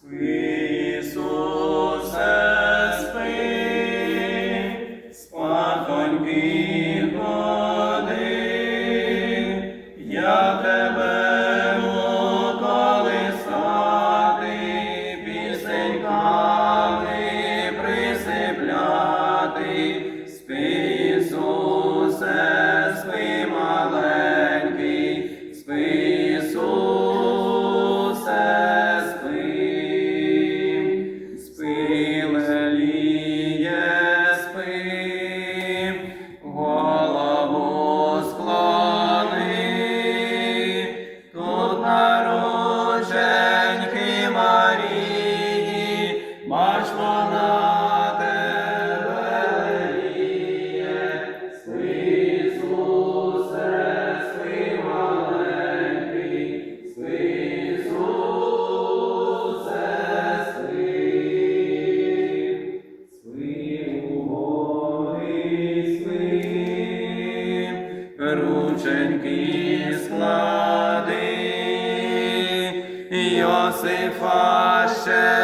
Спи, рученьки склади, Йосифа ще